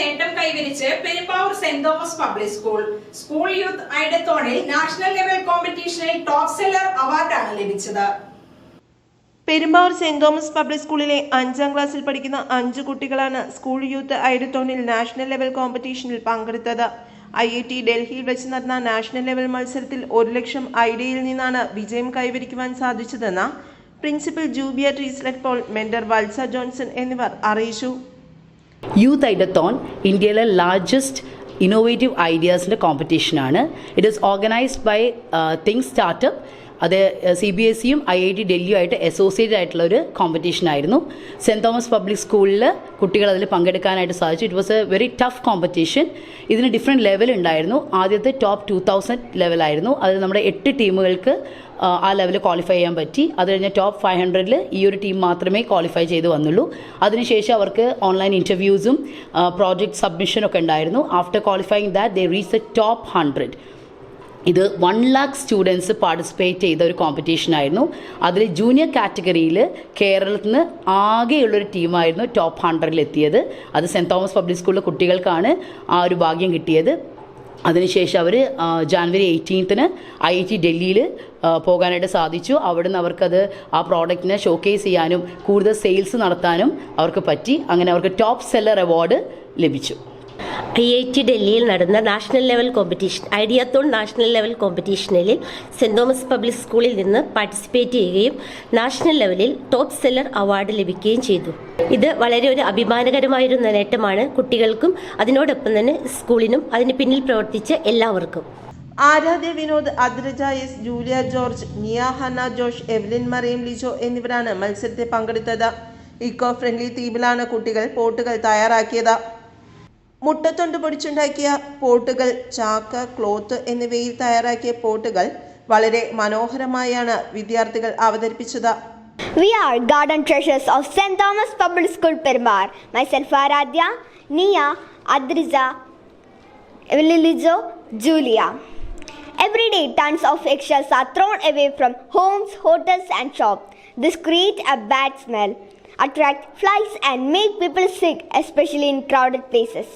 നേട്ടം കൈവരിച്ച് Perumbavoor Saint Thomas public school. School youth ഐഡത്തോണിൽ national level കോമ്പറ്റീഷനിൽ top seller അവാർഡാണ് ലഭിച്ചത്. പെരുമ്പാവൂർ സെന്റ് തോമസ് പബ്ലിക് സ്കൂളിലെ അഞ്ചാം ക്ലാസ്സിൽ പഠിക്കുന്ന അഞ്ച് കുട്ടികളാണ് സ്കൂൾ യൂത്ത് ഐഡത്തോണിൽ നാഷണൽ ലെവൽ കോമ്പറ്റീഷനിൽ പങ്കെടുത്തത്. ഐ ഐ ടി ഡൽഹിയിൽ വെച്ച് നടന്ന നാഷണൽ ലെവൽ മത്സരത്തിൽ ഒരു ലക്ഷം ഐഡിയയിൽ നിന്നാണ് വിജയം കൈവരിക്കുവാൻ സാധിച്ചതെന്ന് പ്രിൻസിപ്പൽ ജൂബിയ ട്രീസ്ലെറ്റ് പോൾ മെന്റർ വത്സ ജോൺസൺ എന്നിവർ അറിയിച്ചു. യൂത്ത് ഐഡത്തോൺ ഇന്ത്യയിലെ ലാർജസ്റ്റ് ഇന്നോവേറ്റീവ് ഐഡിയാസിന്റെ കോമ്പറ്റീഷനാണ് it is organised by think startup അത് സി ബി എസ് സിയും ഐ ഐ ടി ഡൽഹിയുമായിട്ട് അസോസിയേറ്റഡ് ആയിട്ടുള്ള ഒരു കോമ്പറ്റീഷൻ ആയിരുന്നു. സെന്റ് തോമസ് പബ്ലിക് സ്കൂളിൽ കുട്ടികൾ അതിൽ പങ്കെടുക്കാനായിട്ട് സാധിച്ചു. It was a very tough competition ഇതിന് ഡിഫറെന്റ് ലെവൽ ഉണ്ടായിരുന്നു. ആദ്യത്തെ ടോപ്പ് ടു തൗസൻഡ് ലെവലായിരുന്നു അതിൽ നമ്മുടെ എട്ട് ടീമുകൾക്ക് ആ, ലെവൽ ക്വാളിഫൈ ചെയ്യാൻ പറ്റി. അത് കഴിഞ്ഞ ടോപ്പ് ഫൈവ് ഹൺഡ്രഡിൽ ഈ ഒരു ടീം മാത്രമേ ക്വാളിഫൈ ചെയ്ത് വന്നുള്ളൂ. അതിനുശേഷം അവർക്ക് ഓൺലൈൻ ഇന്റർവ്യൂസും പ്രോജക്റ്റ് സബ്മിഷനൊക്കെ ഉണ്ടായിരുന്നു. After qualifying that they reach the top hundred ഇത് വൺ ലാക്ക് സ്റ്റുഡൻസ് പാർട്ടിസിപ്പേറ്റ് ചെയ്ത ഒരു കോമ്പറ്റീഷൻ ആയിരുന്നു. അതിൽ ജൂനിയർ കാറ്റഗറിയിൽ കേരളത്തിൽ നിന്ന് ആകെയുള്ളൊരു ടീമായിരുന്നു ടോപ്പ് ഹൺഡ്രഡിൽ എത്തിയത്. അത് സെന്റ് തോമസ് പബ്ലിക് സ്കൂളിലെ കുട്ടികൾക്കാണ് ആ ഒരു ഭാഗ്യം കിട്ടിയത്. അതിനുശേഷം അവർ ജാനുവരി എയ്റ്റീൻത്തിന് ഐ ഐ ടി ഡൽഹിയിൽ പോകാനായിട്ട് സാധിച്ചു. അവിടുന്ന് അവർക്കത് ആ പ്രോഡക്റ്റിനെ ഷോക്കേസ് ചെയ്യാനും കൂടുതൽ സെയിൽസ് നടത്താനും അവർക്ക് പറ്റി. അങ്ങനെ അവർക്ക് ടോപ്പ് സെല്ലർ അവാർഡ് ലഭിച്ചു. ഐ ഐ ടി ഡൽഹിയിൽ നടന്ന national level competition ideathon national level കോമ്പറ്റീഷനിൽ Saint Thomas public സ്കൂളിൽ നിന്ന് പാർട്ടിസിപ്പേറ്റ് ചെയ്യുകയും നാഷണൽ ലെവലിൽ ടോപ്പ് സെല്ലർ അവാർഡ് ലഭിക്കുകയും ചെയ്തു. ഇത് വളരെ ഒരു അഭിമാനകരമായൊരു നേട്ടമാണ് കുട്ടികൾക്കും അതിനോടൊപ്പം തന്നെ സ്കൂളിനും അതിന് പിന്നിൽ പ്രവർത്തിച്ച എല്ലാവർക്കും. ആരാധ്യ വിനോദ് അദ്രജ എസ് ജൂലിയ ജോർജ് നിയ ഹന്ന ജോഷ് എവ്ലിൻ മറിയം ലിജോ എന്നിവരാണ് മത്സരത്തിൽ പങ്കെടുത്തത്. ഇക്കോ ഫ്രണ്ട്ലി തീമിലാണ് കുട്ടികൾ പോട്ടുകൾ തയ്യാറാക്കിയത്. മുട്ടത്തൊണ്ട് പൊടിച്ചുണ്ടാക്കിയ പോട്ടുകൾ ചാക്ക് ക്ലോത്ത് എന്നിവയിൽ തയ്യാറാക്കിയ പോട്ടുകൾ വളരെ മനോഹരമായാണ് വിദ്യാർത്ഥികൾ അവതരിപ്പിച്ചത് We are garden treasures of St. Thomas Public School, Permar. Myself, Aradhya, Nia, Adriza, Lilizo, Julia. Every day, tons of eggshells are thrown away from homes, hotels, and shops. This creates a bad smell, attract flies, and make people sick, especially in crowded places.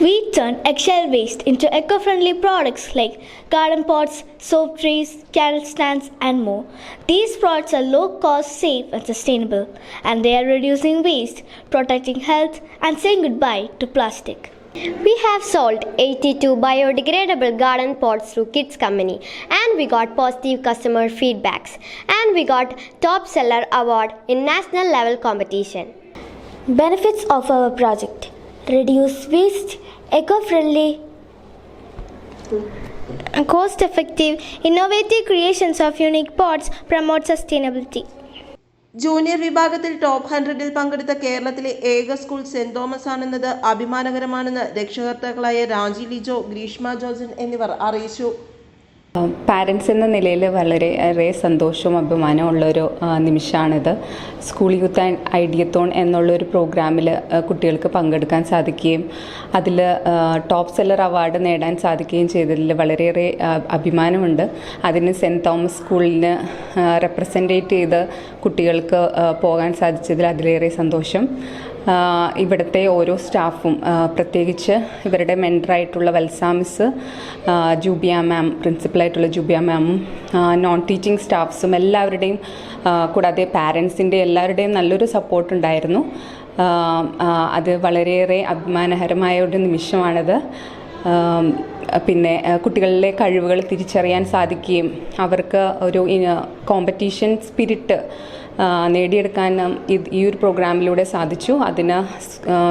We turn eggshell waste into eco friendly products like garden pots, soap trays, candle stands, and more. These products are low cost, safe, and sustainable, and they are reducing waste, protecting health, and saying goodbye to plastic. We have sold 82 biodegradable garden pots through Kids Company and we got positive customer feedbacks and we got top seller award in national level competition. Benefits of our project reduce waste, eco friendly, cost effective, innovative creations of unique pots promote sustainability. Junior വിഭാഗത്തിൽ top ഹൺഡ്രഡിൽ പങ്കെടുത്ത കേരളത്തിലെ ഏക school saint Thomas ആണെന്നത് അഭിമാനകരമാണെന്ന് രക്ഷകർത്താക്കളായ രാജി ലിജോ ഗ്രീഷ്മ ജോർജൻ എന്നിവർ അറിയിച്ചു. Parents എന്ന നിലയിൽ വളരെ ഏറെ സന്തോഷവും അഭിമാനവും ഉള്ളൊരു നിമിഷമാണിത് സ്കൂൾ യൂത്ത് ആൻഡ് ഐഡിയത്തോൺ എന്നുള്ളൊരു പ്രോഗ്രാമിൽ കുട്ടികൾക്ക് പങ്കെടുക്കാൻ സാധിക്കുകയും അതിൽ ടോപ്പ് സെല്ലർ അവാർഡ് നേടാൻ സാധിക്കുകയും ചെയ്തതിൽ വളരെയേറെ അഭിമാനമുണ്ട്. അതിന് സെന്റ് തോമസ് സ്കൂളിന് റെപ്രസെന്റേറ്റ് ചെയ്ത് കുട്ടികൾക്ക് പോകാൻ സാധിച്ചതിൽ അതിലേറെ സന്തോഷം. ഇവിടുത്തെ ഓരോ സ്റ്റാഫും പ്രത്യേകിച്ച് ഇവരുടെ മെന്ററായിട്ടുള്ള വത്സാമിസ് ജൂബിയ മാം പ്രിൻസിപ്പലായിട്ടുള്ള ജൂബിയ മാമും നോൺ ടീച്ചിങ് സ്റ്റാഫ്സും എല്ലാവരുടെയും കൂടാതെ പാരൻസിന്റെ എല്ലാവരുടെയും നല്ലൊരു സപ്പോർട്ട് ഉണ്ടായിരുന്നു. അത് വളരെയേറെ അഭിമാനകരമായ ഒരു നിമിഷമാണത്. പിന്നെ കുട്ടികളിലെ കഴിവുകൾ തിരിച്ചറിയാൻ സാധിക്കുകയും അവർക്ക് ഒരു കോമ്പറ്റീഷൻ സ്പിരിറ്റ് നേടിയെടുക്കാൻ ഈ ഒരു പ്രോഗ്രാമിലൂടെ സാധിച്ചു. അതിന്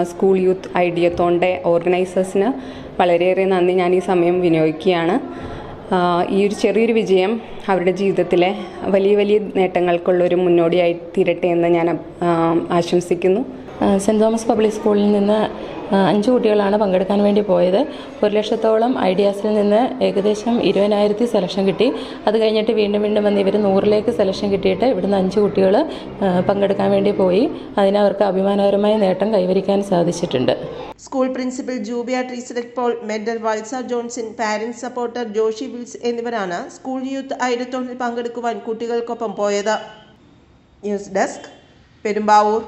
സ്കൂൾ യൂത്ത് ഐഡിയത്തോണ്ടെ ഓർഗനൈസേഴ്സിന് വളരെയേറെ നന്ദി. ഞാൻ ഈ സമയം വിനിയോഗിക്കുകയാണ്. ഈ ഒരു ചെറിയൊരു വിജയം അവരുടെ ജീവിതത്തിലെ വലിയ വലിയ നേട്ടങ്ങൾക്കുള്ളൊരു മുന്നോടിയായി തീരട്ടെ എന്ന് ഞാൻ ആശംസിക്കുന്നു. സെന്റ് തോമസ് പബ്ലിക് സ്കൂളിൽ നിന്ന് അഞ്ച് കുട്ടികളാണ് പങ്കെടുക്കാൻ വേണ്ടി പോയത്. ഒരു ലക്ഷത്തോളം ഐഡിയാസിൽ നിന്ന് ഏകദേശം ഇരുപതിനായിരത്തി സെലക്ഷൻ കിട്ടി. അത് കഴിഞ്ഞിട്ട് വീണ്ടും വീണ്ടും വന്ന് ഇവർ നൂറിലേക്ക് സെലക്ഷൻ കിട്ടിയിട്ട് ഇവിടുന്ന് അഞ്ച് കുട്ടികൾ പങ്കെടുക്കാൻ വേണ്ടി പോയി. അതിനവർക്ക് അഭിമാനകരമായ നേട്ടം കൈവരിക്കാൻ സാധിച്ചിട്ടുണ്ട്. School principal Jubia Treeslet Paul mentor Valsa Johnson parent supporter Joshi Wills എന്നിവരാണ് സ്കൂൾ യൂത്ത് ഐഡത്തോണിൽ പങ്കെടുക്കുവാൻ കുട്ടികൾക്കൊപ്പം പോയത്. News desk Perumbavoor.